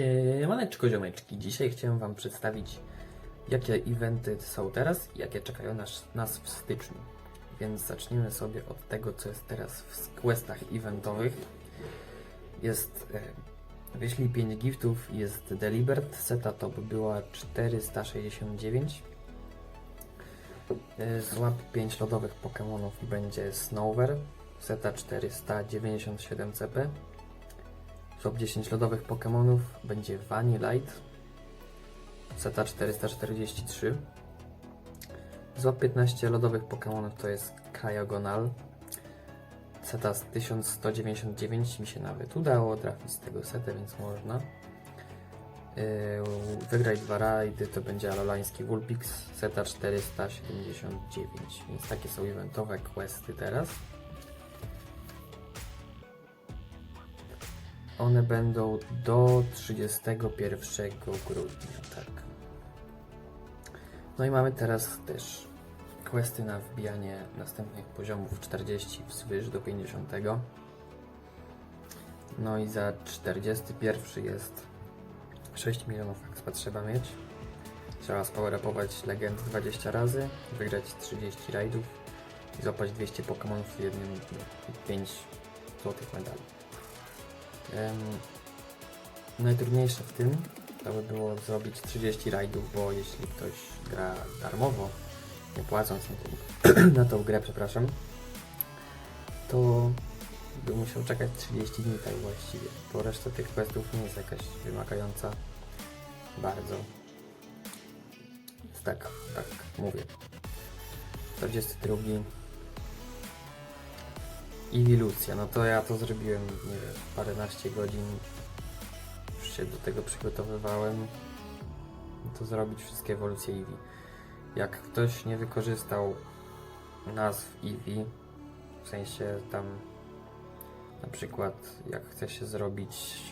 Siemaneczko ziomeczki, dzisiaj chciałem Wam przedstawić jakie eventy są teraz i jakie czekają nas, nas w styczniu. Więc zacznijmy sobie od tego, co jest teraz w questach eventowych. Jest, e, wyślij 5 giftów, jest Delibert, seta to by była 469. E, Złap 5 lodowych Pokémonów będzie Snover, seta 497 CP. Top 10 lodowych Pokémonów będzie Vanillite, seta 443. Złap 15 lodowych Pokémonów to jest Cryogonal, seta z 1199 mi się nawet udało trafić z tego seta, więc można. Yy, Wygraj dwa rajdy to będzie Alolański Vulpix, seta 479, więc takie są eventowe questy teraz. One będą do 31 grudnia, tak. No i mamy teraz też questy na wbijanie następnych poziomów 40 wzwyż do 50. No i za 41 jest 6 milionów expa trzeba mieć. Trzeba spoweropować legend 20 razy, wygrać 30 rajdów i złapać 200 Pokémonów w jednym i 5 złotych medali. Najtrudniejsze w tym to by było zrobić 30 rajdów, bo jeśli ktoś gra darmowo, nie płacąc na, tą, na tą grę, przepraszam, to by musiał czekać 30 dni tak właściwie, bo reszta tych questów nie jest jakaś wymagająca bardzo. Tak, tak mówię. 42 Iwilucja, no to ja to zrobiłem, nie wiem, paręnaście godzin. Już się do tego przygotowywałem. To zrobić wszystkie ewolucje Eevee. Jak ktoś nie wykorzystał nazw Eevee, w sensie tam na przykład jak chce się zrobić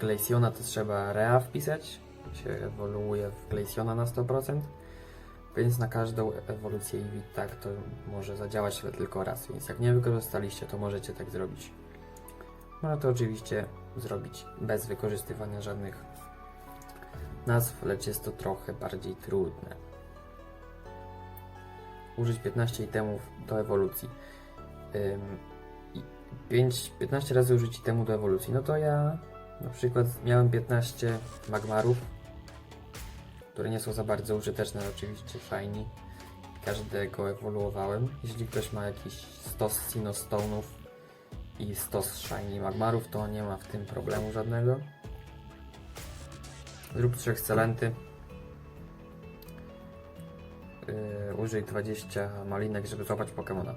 Glaciona, to trzeba Rea wpisać. Się ewoluuje w Glaciona na 100%. Więc na każdą ewolucję Eevee tak to może zadziałać tylko raz, więc jak nie wykorzystaliście, to możecie tak zrobić. Można to oczywiście zrobić bez wykorzystywania żadnych nazw, lecz jest to trochę bardziej trudne. Użyć 15 itemów do ewolucji. Ym, i 5, 15 razy użyć itemu do ewolucji. No to ja na przykład miałem 15 magmarów, które nie są za bardzo użyteczne, ale oczywiście fajni. Każdego ewoluowałem. Jeśli ktoś ma jakiś stos Sinostone'ów i stos Shiny Magmarów, to nie ma w tym problemu żadnego. Zrób 3 excelenty. Yy, użyj 20 malinek, żeby złapać Pokemona.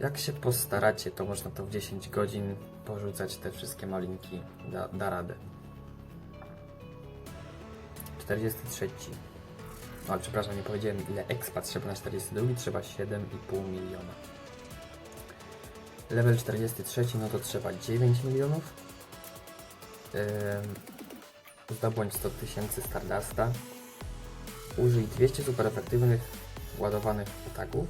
Jak się postaracie, to można to w 10 godzin porzucać te wszystkie malinki. Da, da radę. 43. O, przepraszam, nie powiedziałem ile expa trzeba na 42, trzeba 7,5 miliona. Level 43, no to trzeba 9 milionów. Ym, zdobądź 100 tysięcy Stardusta. Użyj 200 super efektywnych ładowanych ataków.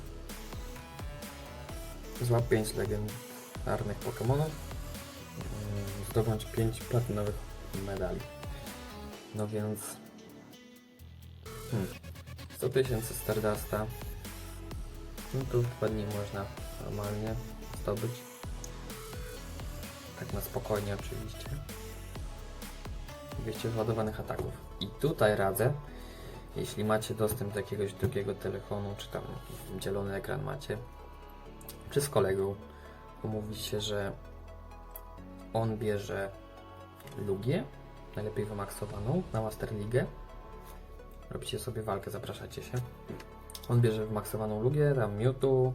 Złap 5 legendarnych Pokémonów. Ym, Zdobądź 5 platynowych medali. No więc Hmm. 100 tysięcy Stardusta. No w dwa dni można normalnie zdobyć. Tak na spokojnie oczywiście. 200 wyładowanych ataków. I tutaj radzę, jeśli macie dostęp do jakiegoś drugiego telefonu, czy tam dzielony ekran macie, czy z kolegą, umówić się, że on bierze Lugię, najlepiej wymaksowaną na Master League, Robicie sobie walkę, zapraszacie się. On bierze wymaksowaną lugię, tam Mewtwo.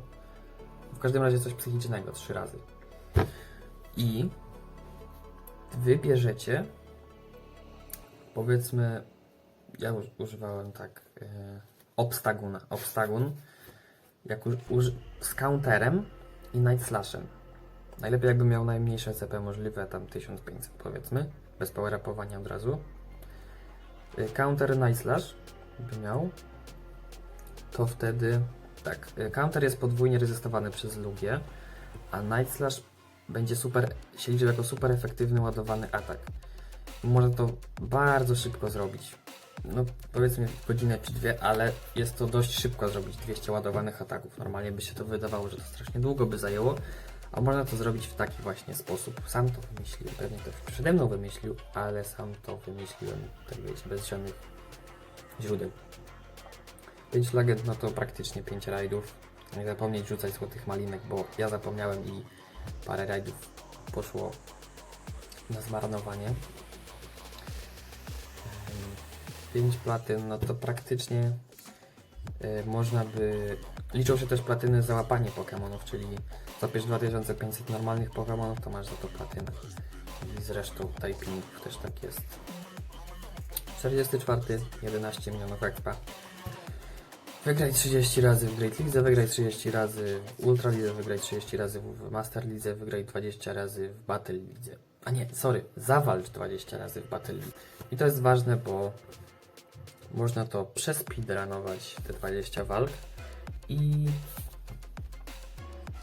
W każdym razie coś psychicznego, trzy razy. I wy bierzecie, powiedzmy, ja uż, używałem tak, yy, obstaguna, obstagun, jak uż, uż, z counterem i night slashem. Najlepiej jakby miał najmniejsze CP możliwe, tam 1500 powiedzmy, bez power od razu. Y, Counter Night Slash by miał, to wtedy tak, y, counter jest podwójnie rezystowany przez Lugię, a Night Slash będzie super, się jako super efektywny ładowany atak. można to bardzo szybko zrobić. No powiedzmy godzinę czy dwie, ale jest to dość szybko zrobić 200 ładowanych ataków. Normalnie by się to wydawało, że to strasznie długo by zajęło, a można to zrobić w taki właśnie sposób. Sam to wymyśliłem, pewnie ktoś przede mną wymyślił, ale sam to wymyśliłem, tak wiecie, bez żadnych źródeł. 5 legend, no to praktycznie 5 rajdów. Nie zapomnieć rzucać złotych malinek, bo ja zapomniałem i parę rajdów poszło na zmarnowanie. 5 platyn, no to praktycznie y, można by... Liczą się też platyny za łapanie Pokémonów, czyli zapisz 2500 normalnych Pokémonów, to masz za to platynę. I zresztą typingów też tak jest. 44, 11 milionów expa. Wygraj 30 razy w Great League, wygraj 30 razy w Ultra Lidze, wygraj 30 razy w Master Lidze, wygraj 20 razy w Battle Lidze. A nie, sorry, zawalcz 20 razy w Battle League. I to jest ważne, bo można to przespeedrunować te 20 walk i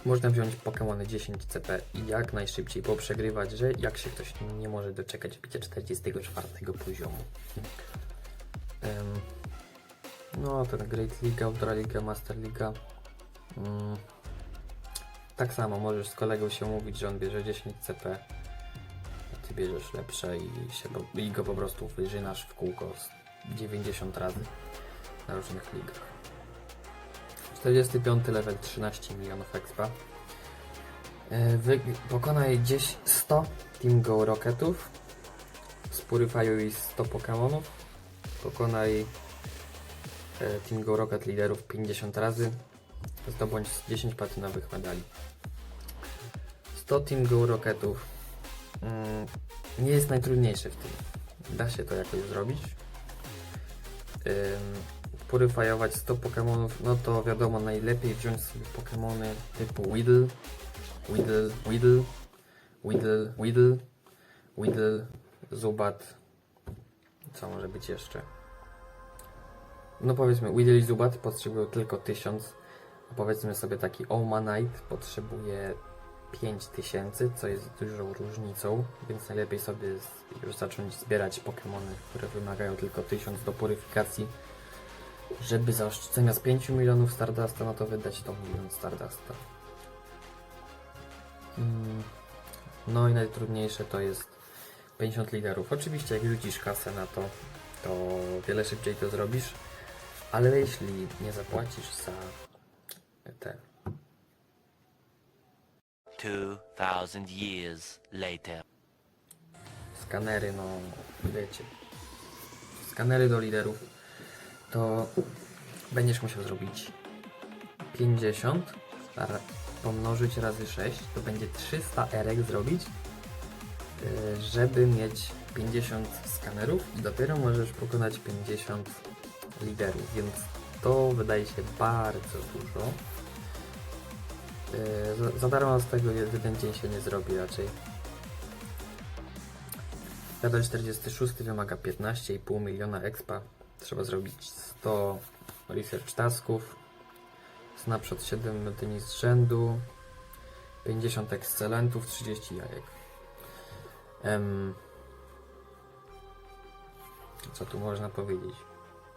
można wziąć Pokémony 10 CP i jak najszybciej poprzegrywać, że jak się ktoś nie może doczekać bicia 44 poziomu. No, ten Great League, Ultra League, Master League. Mm. Tak samo możesz z kolegą się umówić, że on bierze 10 CP, ty bierzesz lepsze i, się, po- i go po prostu wyżynasz w kółko z 90 razy na różnych ligach. 45 level 13 milionów expa. E, Wy, pokonaj gdzieś 100 Team Go Rocketów. Spurifyuj 100 Pokémonów. Pokonaj e, Team Go Rocket liderów 50 razy. Zdobądź 10 platynowych medali. 100 Team Go Rocketów mm, nie jest najtrudniejsze w tym. Da się to jakoś zrobić. Ym, Purifyować 100 Pokémonów, no to wiadomo, najlepiej wziąć sobie Pokémony typu Weedle, Weedle, Weedle, Weedle, Weedle, Weedle, Zubat. Co może być jeszcze? No powiedzmy, Weedle i Zubat potrzebują tylko 1000, a powiedzmy sobie taki Omanite potrzebuje 5000, co jest dużą różnicą, więc najlepiej sobie już zacząć zbierać Pokémony, które wymagają tylko 1000 do puryfikacji, żeby zaoszczędzić zamiast 5 milionów Stardasta, no to wydać to milion Stardasta. Mm, No i najtrudniejsze to jest 50 liderów. Oczywiście jak rzucisz kasę na to, to wiele szybciej to zrobisz, ale jeśli nie zapłacisz za te 2,000 years later. skanery, no wiecie, skanery do liderów, to będziesz musiał zrobić 50, ra- pomnożyć razy 6, to będzie 300 erek zrobić, yy, żeby mieć 50 skanerów i dopiero możesz pokonać 50 liderów, więc to wydaje się bardzo dużo. Yy, Za, za darmo z tego jeden dzień się nie zrobi raczej. Level 46 wymaga 15,5 miliona expa. Trzeba zrobić 100 research tasków. Snapshot 7 dni z rzędu. 50 ekscelentów, 30 jajek. Em, co tu można powiedzieć?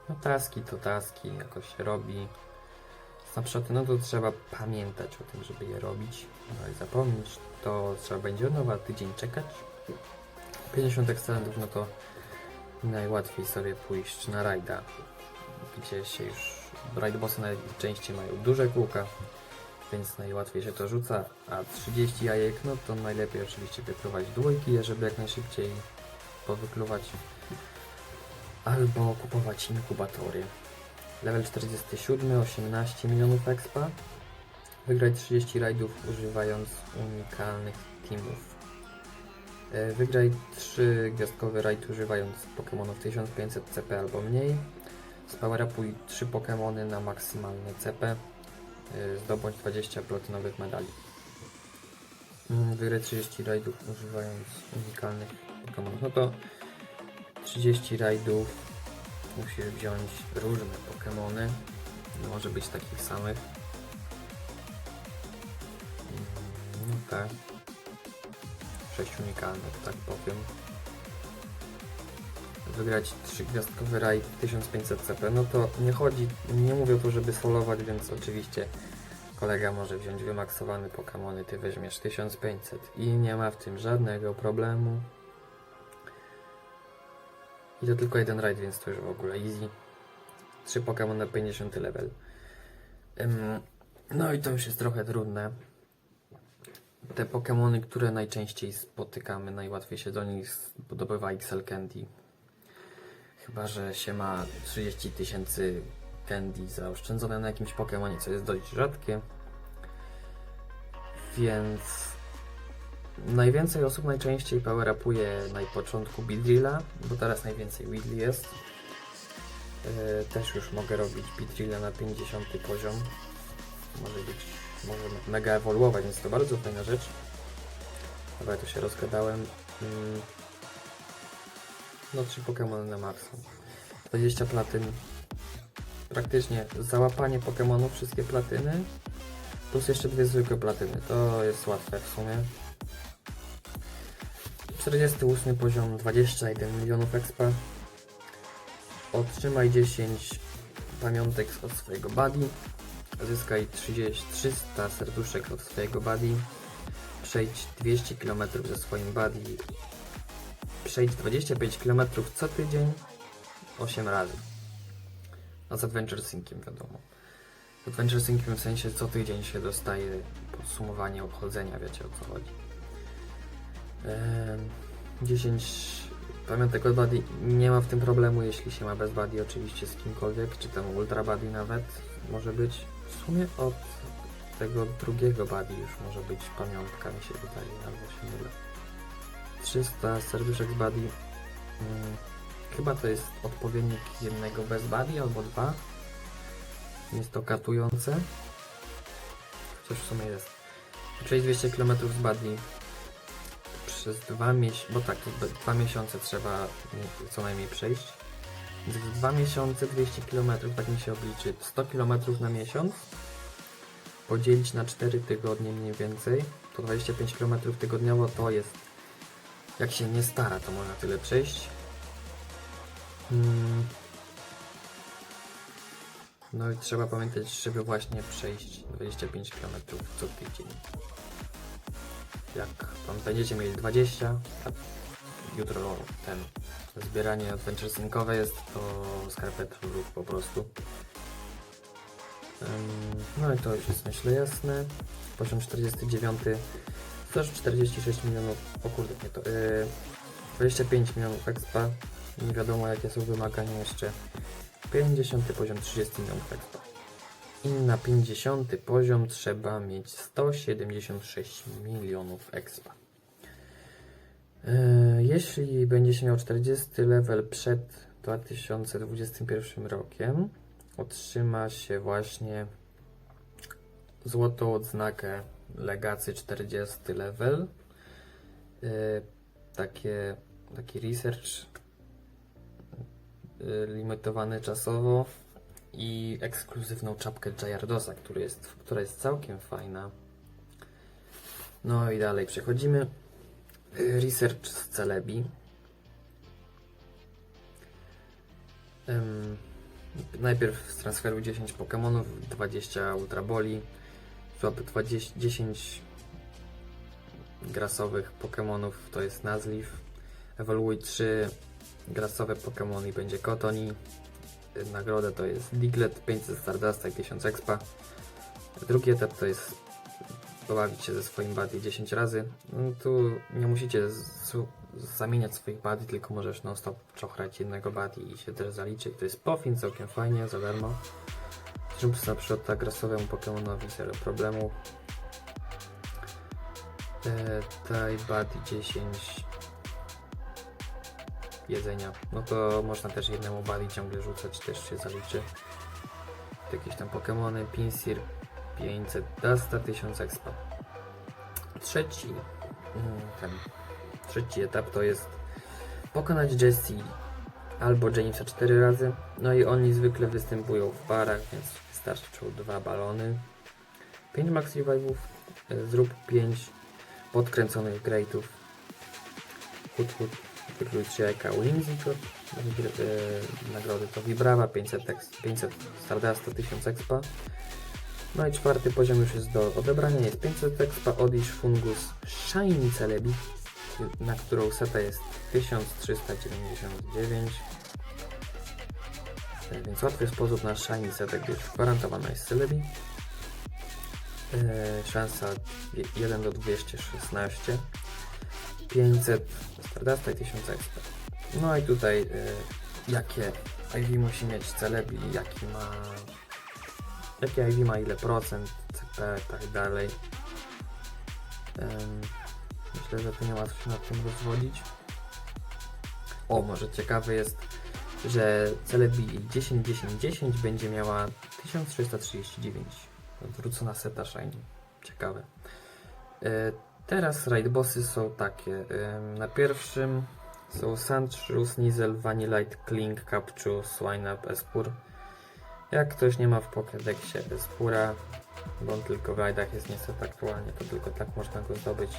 No taski to taski, jakoś się robi. Snapshoty, no to trzeba pamiętać o tym, żeby je robić. No i zapomnieć, to trzeba będzie od nowa tydzień czekać. 50 ekscelentów, no to najłatwiej sobie pójść na rajda, gdzie się już raid bossy najczęściej mają duże kółka, więc najłatwiej się to rzuca, a 30 jajek, no to najlepiej oczywiście wykluwać dwójki, żeby jak najszybciej powykluwać, albo kupować inkubatory. Level 47, 18 milionów expa. Wygrać 30 rajdów używając unikalnych teamów. E, Wygraj 3 gwiazdkowy rajd używając Pokémonów 1500 CP albo mniej. Spowerapuj 3 Pokémony na maksymalne CP. E, Zdobądź 20 platynowych medali. Mm, Wygraj 30 rajdów używając unikalnych Pokémonów. No to 30 rajdów musisz wziąć różne Pokémony. Nie może być takich samych. Mm, No tak. 6 unikalnych, tak powiem. wygrać 3-gwiazdkowy raid 1500 CP, no to nie chodzi, nie mówię to, żeby solować, więc oczywiście kolega może wziąć wymaksowane Pokémony, ty weźmiesz 1500 i nie ma w tym żadnego problemu. I to tylko jeden raid, więc to już w ogóle easy. 3 Pokémon na 50 level. No i to już jest trochę trudne. Te Pokémony, które najczęściej spotykamy, najłatwiej się do nich podoba XL Candy. Chyba, że się ma 30 tysięcy candy zaoszczędzone na jakimś Pokémonie, co jest dość rzadkie. Więc najwięcej osób najczęściej power upuje na początku Beedrilla, bo teraz najwięcej Weedly jest. Yy, też już mogę robić Beedrilla na 50 poziom. Może być, może mega ewoluować, więc to bardzo fajna rzecz. Dobra, tu się rozgadałem. Mm. No, trzy Pokémony na maksimum. 20 platyn. Praktycznie załapanie Pokémonów, wszystkie platyny. Plus jeszcze dwie zwykłe platyny. To jest łatwe w sumie. 48 poziom, 21 milionów expa. Otrzymaj 10 pamiątek od swojego buddy. Zyskaj 30, 300 serduszek od swojego buddy. Przejdź 200 km ze swoim buddy. Przejdź 25 km co tydzień 8 razy. No z Adventure Synciem wiadomo. Z Adventure Synciem w sensie co tydzień się dostaje podsumowanie obchodzenia, wiecie o co chodzi. Em, 10 pamiątek od buddy. Nie ma w tym problemu, jeśli się ma bez buddy oczywiście z kimkolwiek, czy tam ultra buddy nawet może być. W sumie od tego drugiego buddy już może być pamiątka mi się wydaje, albo się mylę. 300 serduszek z buddy. Mm, chyba to jest odpowiednik jednego bez buddy albo dwa. Jest to katujące. Chociaż w sumie jest. Przejść 200 km z buddy przez dwa miesiące, bo tak, dwa miesiące trzeba co najmniej przejść. Więc w dwa miesiące 200 km, tak mi się obliczy, 100 km na miesiąc, podzielić na 4 tygodnie mniej więcej, to 25 km tygodniowo to jest, jak się nie stara, to można tyle przejść. Mm. No i trzeba pamiętać, żeby właśnie przejść 25 km co tydzień jak tam będziecie mieli 20, a jutro ten zbieranie adventure syncowe jest, to skarpet lub po prostu. No i to już jest myślę jasne. Poziom 49, też 46 milionów, o kurde nie to, yy, 25 milionów expa, nie wiadomo jakie są wymagania jeszcze. 50 poziom 30 milionów expa. I na 50 poziom trzeba mieć 176 milionów expa. Yy, Jeśli będziesz miał 40 level przed 2021 rokiem, otrzyma się właśnie złotą odznakę Legacy 40 level. Yy, Takie, taki research yy, limitowany czasowo i ekskluzywną czapkę Jajardosa, który jest, która jest całkiem fajna. No i dalej przechodzimy. Y, Research z Celebi. Ym, najpierw z transferu 10 Pokémonów, 20 Ultra Boli, złap 20, 10 grasowych Pokémonów, to jest Nuzleaf. Ewoluuj 3 grasowe Pokémony i będzie Kotoni. Nagroda to jest Diglett 500 Stardusta i 1000 expa. Drugi etap to jest pobawić się ze swoim buddy 10 razy. No, tu nie musicie zamieniać swoich buddy, tylko możesz non stop czochrać jednego buddy i się też zaliczy. To jest pofin, całkiem fajnie, za darmo. Zrób na przykład tak grasowemu Pokemonowi zero problemu. E, Daj buddy 10 jedzenia. No to można też jednemu buddy ciągle rzucać, też się zaliczy. Jakieś tam Pokémony, Pinsir 500 Dusta, 1000 expa. Trzeci, mm, ten, trzeci etap to jest pokonać Jessie albo Jamesa 4 razy. No i oni zwykle występują w parach, więc wystarczą dwa balony. 5 max revive'ów, y, zrób 5 podkręconych greatów. Hut, hut. Jacka Whimsicott, e, nagrody to Vibrava 500, ex, 500 Stardasta, 1000 expa. No i czwarty poziom już jest do odebrania, jest 500 expa, Odish Fungus Shiny Celebi, na którą seta jest 1399. E, Więc łatwy sposób na Shiny setę, gdyż gwarantowana jest Celebi. E, szansa 1 do 216. 500 Stardasta i 1000 expa. No i tutaj y, jakie IV musi mieć Celebi, jaki ma jakie IV ma ile procent, CP i tak dalej. Myślę, że tu nie ma co się nad tym rozwodzić. O, może ciekawe jest, że Celebi 10 10 10 będzie miała 1339. Odwrócona seta shiny. Ciekawe. Y, Teraz raid bossy są takie. Na pierwszym są Sandshrew, Sneasel, Vanillite, Klink, Capchu, Swineup, Espur. Jak ktoś nie ma w Pokédexie Espura, bo on tylko w raidach jest niestety aktualnie, to tylko tak można go zdobyć,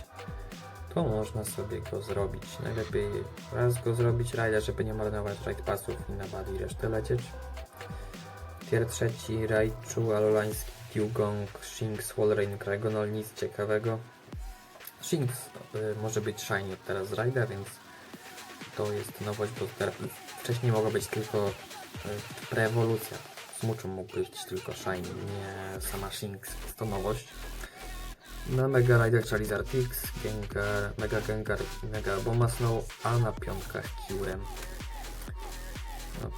to można sobie go zrobić. Najlepiej raz go zrobić raida, żeby nie marnować raid passów i na bady i resztę lecieć. Tier trzeci, Raichu, Alolański, Dugong, Shinx, Walrein, Kragonol, nic ciekawego. Shinx y, może być shiny od teraz z Raida, więc to jest nowość, bo wcześniej mogła być tylko y, preewolucja. Z Muczą mógł być tylko shiny, nie sama Shinx, to nowość. Na Mega Raider Charizard X, Gengar, Mega Gengar Mega Abomasnow, a na piątkach Kiurem. No,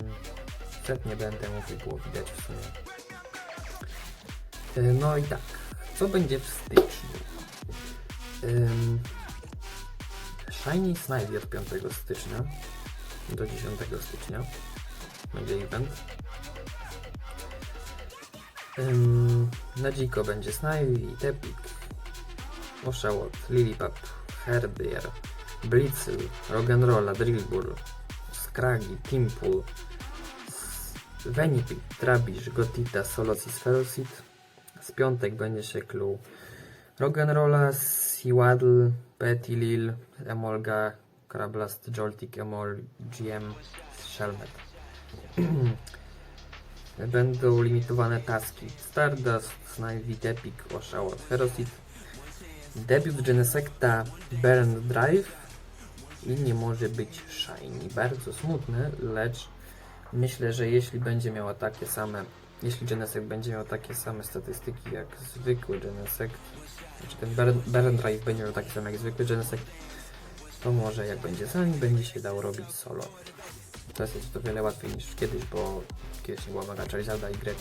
mm, set nie będę mówił, było widać w sumie. Y, No i tak, co będzie w styczniu? Ym, Shiny Snivy od 5 stycznia do 10 stycznia będzie event. Ym, na dziko będzie Snivy, Tepik, Oshawott, Lilipap, Herdier, Blitzel, Rock'n'Rolla, Drillbull, Scraggy, Timpool, Venipik, Trabish, Gotita, Solosis, Ferocit. Z piątek będzie się clue Rock'n'Rolla, Seawaddle, Petty Lil, Emolga, Crablast, Joltik, Emol, GM, Shelmet. Będą limitowane taski Stardust, Snivy, Epic, Oshawott, Ferocit. Debiut Genesecta Burn Drive i nie może być Shiny. Bardzo smutne, lecz myślę, że jeśli będzie miała takie same, jeśli Genesect będzie miał takie same statystyki jak zwykły Genesect, znaczy ten Burn, Burn Drive będzie miał takie same jak zwykły Genesect, to może jak będzie sami, będzie się dało robić solo. Teraz jest to wiele łatwiej niż kiedyś, bo kiedyś nie była Mega Charizarda Y.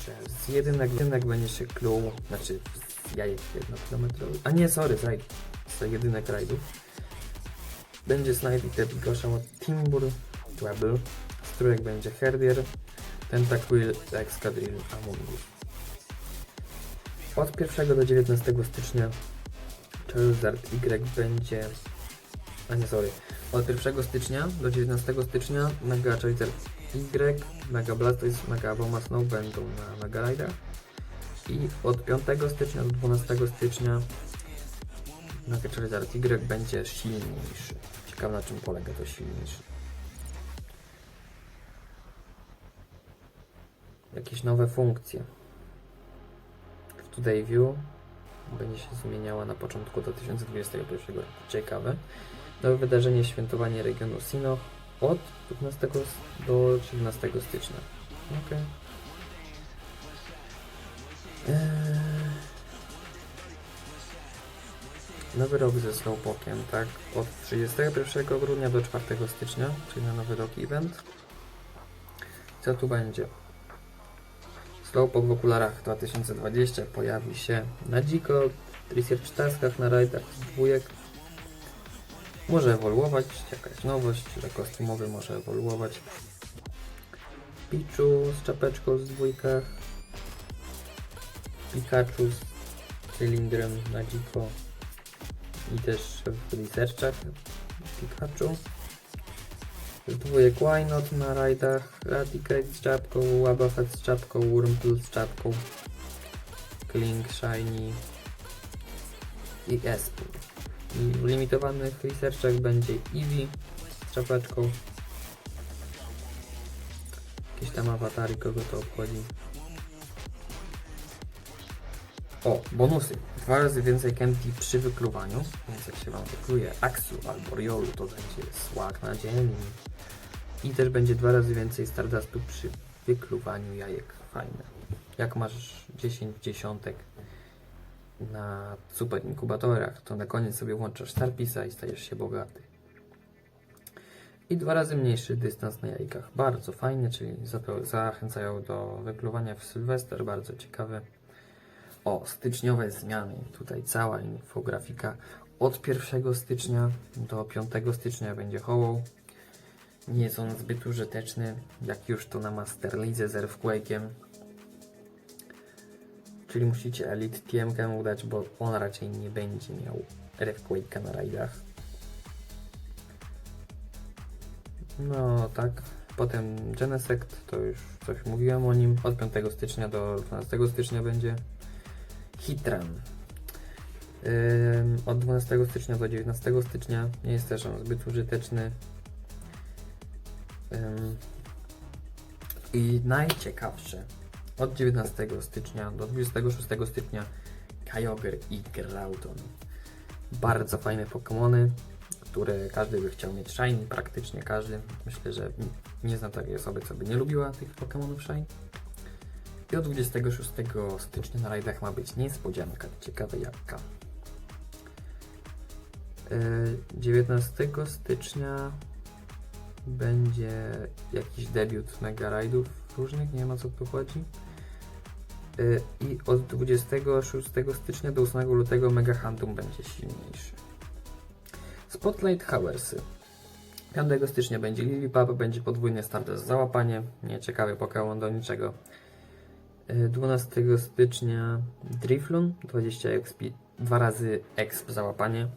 Przez jedynek, jedynek będzie się clue, znaczy jajek 1 km. A nie, sorry, z, rajd, z jedynek rajdów. Będzie Snivy, Tepi, Goshawott, Timbur, Dwebble, z będzie Herdier, Tentaquill, Excadrill, Amungus. Od 1 do 19 stycznia Charizard Y będzie... A nie, sorry. Od 1 stycznia do 19 stycznia Mega Charizard Y, Mega Blastoise, Mega Abomasnow będą na Mega Raidach. I od 5 stycznia do 12 stycznia Mega Charizard Y będzie silniejszy. Ciekawe na czym polega to silniejszy. Jakieś nowe funkcje. W Today View będzie się zmieniała na początku 2021 roku. Ciekawe. Nowe wydarzenie świętowanie regionu Sino od 15 do 17 stycznia. Ok. Eee... Nowy rok ze Slowpokiem, tak? Od 31 grudnia do 4 stycznia, czyli na nowy rok event. Co tu będzie? Slowpoke w okularach 2020 pojawi się na dziko, w Research Taskach, na rajdach z dwójek. Może ewoluować, jakaś nowość, że kostiumowy może ewoluować. Pichu z czapeczką z dwójkach. Pikachu z cylindrem na dziko. I też w researchach Pikachu. Dwójek Wynot na rajdach, Raticate z czapką, Wabafet z czapką, Wurmple z czapką, Klink, Shiny i Espin. I w limitowanych researchach będzie Eevee z czapeczką. Jakieś tam awatary, kogo to obchodzi. O, bonusy. Dwa razy więcej candy przy wykluwaniu, więc jak się Wam wykluje Axu albo Riolu, to będzie słak na dzień. I też będzie dwa razy więcej Stardustu przy wykluwaniu jajek. Fajne. Jak masz 10 dziesiątek na super inkubatorach, to na koniec sobie włączasz Starpisa i stajesz się bogaty. I dwa razy mniejszy dystans na jajkach. Bardzo fajnie, czyli zachęcają do wypluwania w Sylwester. Bardzo ciekawe. O, styczniowe zmiany. Tutaj cała infografika. Od 1 stycznia do 5 stycznia będzie hołą. Nie jest on zbyt użyteczny, jak już to na Master League z Earthquake'iem. Czyli musicie Elite TM udać, bo on raczej nie będzie miał Earthquake'a na rajdach. No tak. Potem Genesect, to już coś mówiłem o nim. Od 5 stycznia do 12 stycznia będzie. Hitran. Od 12 stycznia do 19 stycznia nie jest też on zbyt użyteczny. I najciekawsze od 19 stycznia do 26 stycznia Kyogre i Groudon. Bardzo fajne Pokémony, które każdy by chciał mieć shiny, praktycznie każdy. Myślę, że nie znam takiej osoby, co by nie lubiła tych Pokémonów shiny. I od 26 stycznia na rajdach ma być niespodzianka, ciekawe jaka. Yy, 19 stycznia będzie jakiś debiut mega rajdów różnych, nie wiem o co tu chodzi. Yy, I od 26 stycznia do 8 lutego Mega Hantum będzie silniejszy. Spotlight Howersy. 5 stycznia będzie Lilipap, będzie podwójny Stardust załapanie, nieciekawy Pokémon do niczego. Yy, 12 stycznia Driflun, 20 XP, dwa razy exp załapanie.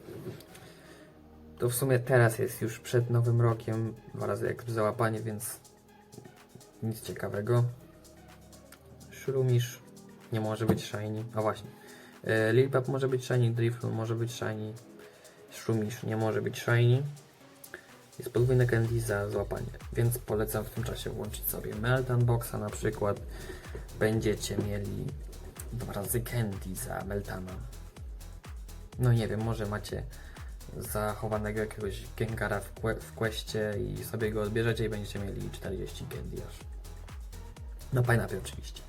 To w sumie teraz jest już przed nowym rokiem, dwa razy exp załapanie, więc nic ciekawego. Shrumish nie może być shiny. A właśnie. E, Lilpap może być shiny, Drifloon może być shiny. Shrumish nie może być shiny. Jest podwójne candy za złapanie, więc polecam w tym czasie włączyć sobie Meltan Boxa na przykład. Będziecie mieli dwa razy candy za Meltana. No nie wiem, może macie zachowanego jakiegoś Gengara w, que- w questie i sobie go odbierzecie i będziecie mieli 40 candy aż. Na pineapple oczywiście.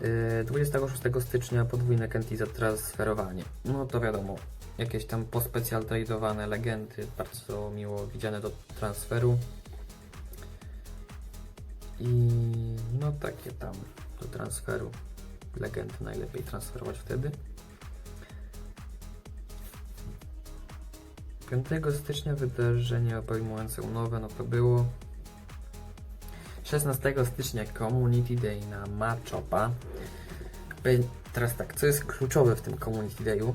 Yy, 26 stycznia podwójne candy za transferowanie. No to wiadomo, jakieś tam pospecjal tradowane legendy, bardzo miło widziane do transferu. I no takie tam do transferu. Legendy najlepiej transferować wtedy. 5 stycznia wydarzenie obejmujące umowę, no to było 16 stycznia Community Day na Machopa. Teraz tak, co jest kluczowe w tym Community Dayu?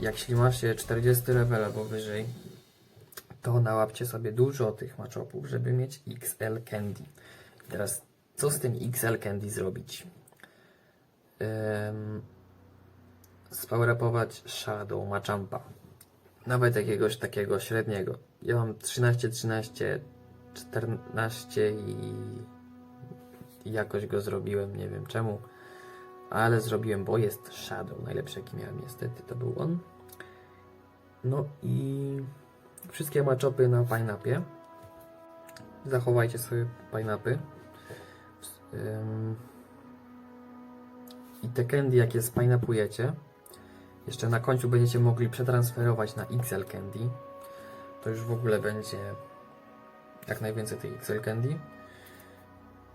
Jak jeśli macie 40 level albo wyżej, to nałapcie sobie dużo tych machopów, żeby mieć XL Candy. Teraz, co z tym XL Candy zrobić? Spowerapować Shadow Machampa. Nawet jakiegoś takiego średniego. Ja mam 13, 13, 14 i jakoś go zrobiłem, nie wiem czemu, ale zrobiłem, bo jest Shadow. Najlepszy jaki miałem niestety, to był on. No i wszystkie maczopy na pineapie. Zachowajcie sobie pineapy. I te candy, jakie spinapujecie, jeszcze na końcu będziecie mogli przetransferować na XL Candy. To już w ogóle będzie jak najwięcej tych XL Candy.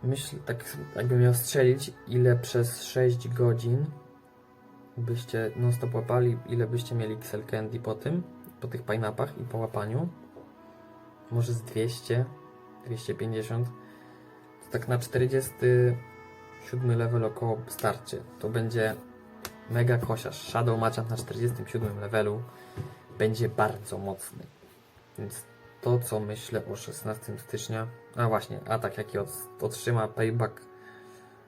Myślę, tak jakbym miał strzelić, ile przez 6 godzin byście non stop łapali, ile byście mieli XL Candy po tym, po tych pineapach i po łapaniu. Może z 200, 250. To tak na 47 level około starcie. To będzie mega kosiarz. Shadow Machamp na 47 levelu będzie bardzo mocny. Więc to, co myślę o 16 stycznia, a właśnie, atak jaki otrzyma payback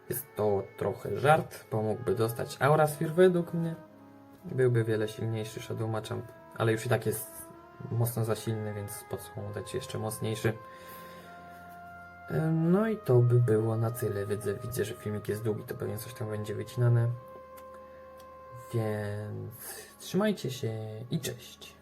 Jest to trochę żart, bo mógłby dostać Aura Sphere według mnie. Byłby wiele silniejszy Shadow Machamp, ale już i tak jest mocno za silny, więc po co mu dać jeszcze mocniejszy. No i to by było na tyle. Widzę, widzę, że filmik jest długi, to pewnie coś tam będzie wycinane. Więc trzymajcie się i cześć.